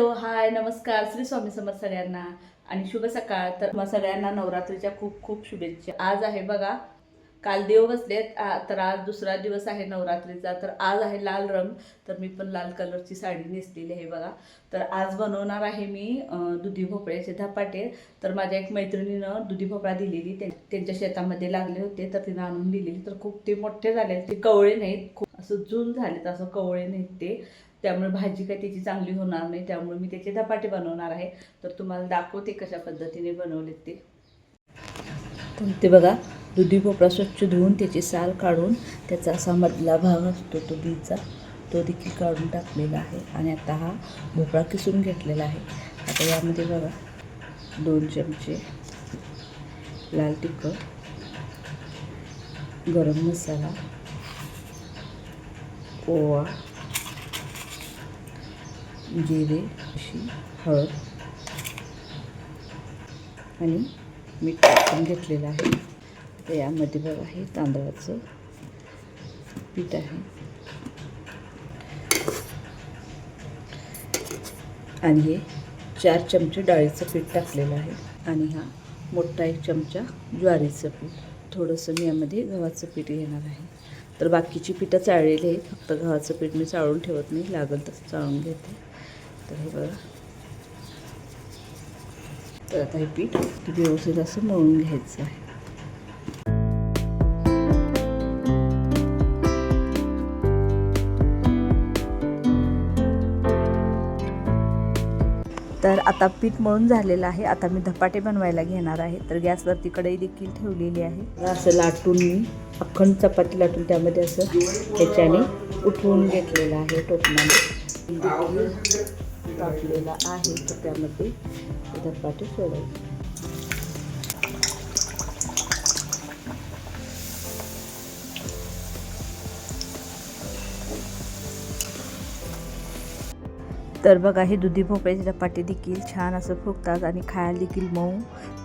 Hello hi नमस्कार. श्री स्वामी समर्थ सगळ्यांना. आणि शुभ सकाळ. तर मग सगळ्यांना नवरात्रीच्या खूप खूप शुभेच्छा. आज आहे बघा काल देव बसलेत. तर आज दुसरा दिवस आहे नवरात्रीचा. तर आज आहे लाल रंग. तर मी पण लाल कलरची साडी नेसलेली आहे बघा. तर आज बनवणार आहे मी दुधी भोपळ्याचे धपाटे. तर माझ्या एक मैत्रिणीनं दुधी भोपळा दिलेली. त्यांच्या शेतामध्ये लागले होते. तर तिनं आणून दिलेली. तर खूप ते मोठे झाले ते कवळे नाहीत. खूप असं जून झालेत. असं कवळे नाहीत ते. त्यामुळे भाजी काय त्याची चांगली होणार नाही त्यामुळे मी त्याचे धपाटे बनवणार आहे. तर तुम्हाला दाखवते कशा पद्धतीने बनवलेत ते. ते बघा दुधी भोपळा स्वच्छ धुवून त्याची साल काढून त्याचा असा मधला भाग असतो तो बीचा तो देखील काढून टाकलेला आहे. आणि आता हा भोपळा किसून घेतलेला आहे. आता यामध्ये बघा दोन चमचे लाल तिखट गरम मसाला ओवा जिरे अशी हळद आणि मीठ टाकून घेतलेलं आहे. तर यामध्ये बघा हे तांदळाचं पीठ आहे. आणि हे चार चमचे डाळीचं पीठ टाकलेलं आहे. आणि हा मोठा एक चमचा ज्वारीचं पीठ. थोडंसं मी यामध्ये गव्हाचं पीठ घेणार आहे. तर बाकीची पिठं चाळलेली आहेत. फक्त गव्हाचं पीठ मी चाळून ठेवत नाही. लागेल तसं चाळून घेते. तर हे बघा तर आता हे पीठ व्यवस्थित असं मळून घ्यायचं आहे. तर आता पीठ मळून झालेलं आहे. आता मी धपाटे बनवायला घेणार आहे. तर गॅसवरती कढई देखील ठेवलेली आहे. असं लाटून मी अखंड चपाती लाटून त्यामध्ये असं ह्याच्याने उठवून घेतलेलं आहे टोपणाने. टाकलेला आहे. तर त्यामध्ये हे धपाटे सोडायचे. तर बघा हे दुधी भोपळ्याचे धपाटे देखील छान असं फुगतात आणि खायला देखील मऊ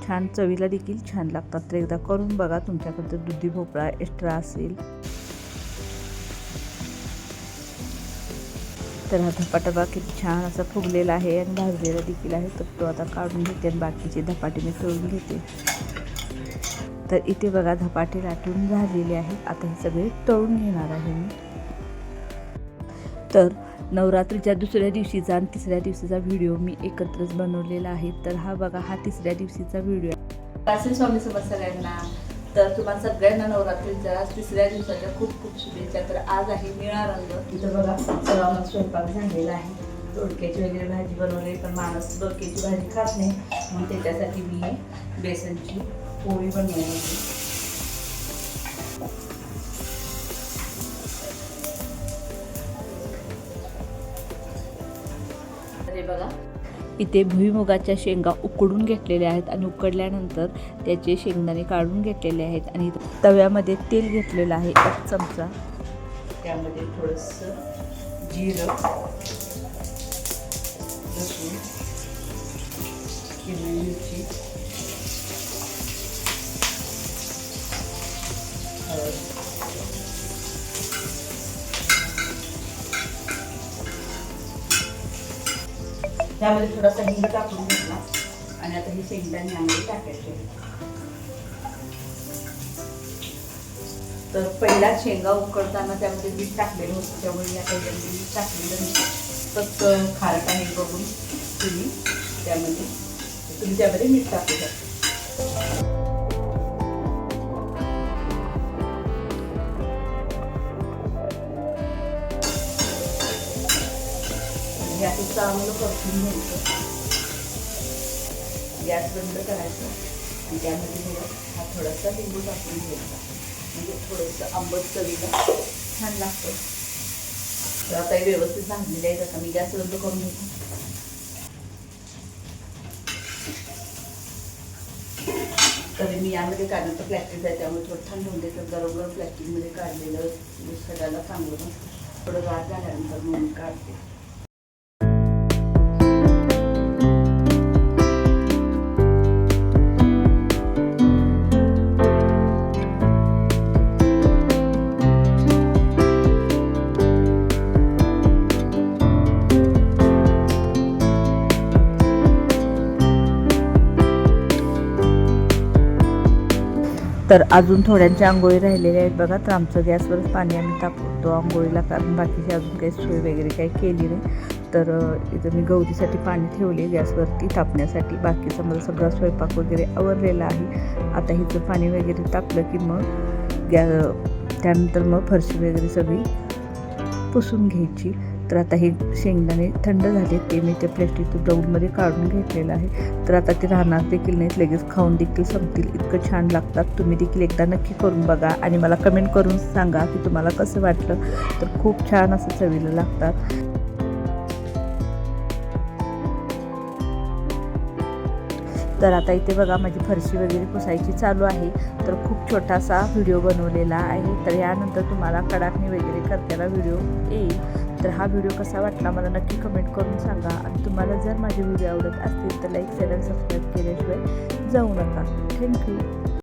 छान चवीला देखील छान लागतात. तर एकदा करून बघा तुमच्याकडं दुधी भोपळा एक्स्ट्रा असेल. तर हा धपाटा किती छान असा फुगलेला आहे आणि भाजलेला देखील आहे तर तो आता काढून घेते आणि बाकीचे धपाटे मी तळून घेते. तर इथे बघा धपाटे लाटून झालेले आहेत. आता हे सगळे तळून घेणार आहे मी. तर नवरात्रीच्या दुसऱ्या दिवशीचा आणि तिसऱ्या दिवशीचा व्हिडिओ मी एकत्रच बनवलेला आहे. तर हा बघा हा तिसऱ्या दिवशीचा व्हिडिओ आहे. स्वामी समज सगळ्यांना तर तुम्हाला सगळ्यांना नवरात्रीच्या तिसऱ्या दिवसाच्या खूप खूप शुभेच्छा. तर आज आहे निळा रंग. तिथं बघा सगळा मग स्वयंपाक झालेला आहे. दोडक्याची वगैरे भाजी बनवली पण माणूस दोडक्याची भाजी खात नाही. म्हणून त्याच्यासाठी मी बेसनची पोळी बनवली होती. बघा इथे भुईमुगाच्या शेंगा उकडून घेतलेल्या आहेत आणि उकडल्यानंतर त्याचे शेंगदाणे काढून घेतलेले आहेत आणि तव्यामध्ये तेल घेतलेलं आहे एक चमचा. त्यामध्ये थोडंसं जिरं लसूण हिरवी मिरची हळद त्यामध्ये थोडासा हिंग टाकून घेतला. आणि आता ही शेंगदाणे यामध्ये टाकायचे तर पहिला शेंगा उकडताना त्यामध्ये मीठ टाकलेलं होतं. त्यामुळे मी आता यामध्ये मीठ टाकलेलं नाही. फक्त खारट आहे बघून तुम्ही त्यामध्ये तुम्ही त्यामध्ये मीठ टाकू शकता. चांगलं परतून घ्यायचं गॅस बंद करायचं. आणि त्यामध्ये थोडं हा थोडासा लिंबू टाकून घ्यायचा. म्हणजे थोडंसं आंबट चवीला छान लागतं. तर आता हे व्यवस्थित भाजलेले आहे आता मी गॅस बंद करून घेतो. तरी मी यामध्ये काढण्याचं प्लॅस्टिक आहे. त्यामुळे थोडं थंड होऊन तर गरम गरम प्लॅस्टिकमध्ये काढलेलं सगळ्याला चांगलं थोडं गार झाल्यानंतर म्हणून काढते. तर अजून थोड्यांच्या आंघोळी राहिलेल्या आहेत बघा. तर आमचं गॅसवरच पाणी आम्ही तापवतो आंघोळीला कारण बाकीची अजून काही सोय वगैरे काही केली नाही. तर इथं मी गौरीसाठी पाणी ठेवले गॅसवरती तापण्यासाठी. बाकीचा मला सगळा स्वयंपाक वगैरे आवरलेला आहे. आता हिचं पाणी वगैरे तापलं की मग गॅ त्यानंतर मग फरशी वगैरे सगळी पुसून घ्यायची. तर आता हे शेंगदाणे थंड झाले ते मी त्या प्लॅस्टिक ब्राऊनमध्ये काढून घेतलेलं आहे. तर आता ते राहणार देखील नाहीत लगेच खाऊन देखील संपतील. इतकं छान लागतात. तुम्ही देखील एकदा नक्की करून बघा आणि मला कमेंट करून सांगा की तुम्हाला कसं वाटलं. तर खूप छान असं चवीला लागतात. तर आता इथे बघा माझी फरशी वगैरे पुसायची चालू आहे. तर खूप छोटासा व्हिडिओ बनवलेला आहे. तर यानंतर तुम्हाला कडाकणी वगैरे करताना व्हिडिओ येईल. तर हा व्हिडिओ कसा वाटला मला नक्की कमेंट करून सांगा. आणि तुम्हाला जर माझे व्हिडिओ आवडत असतील तर लाईक शेअर सबस्क्राईब केल्याशिवाय जाऊ नका. थँक्यू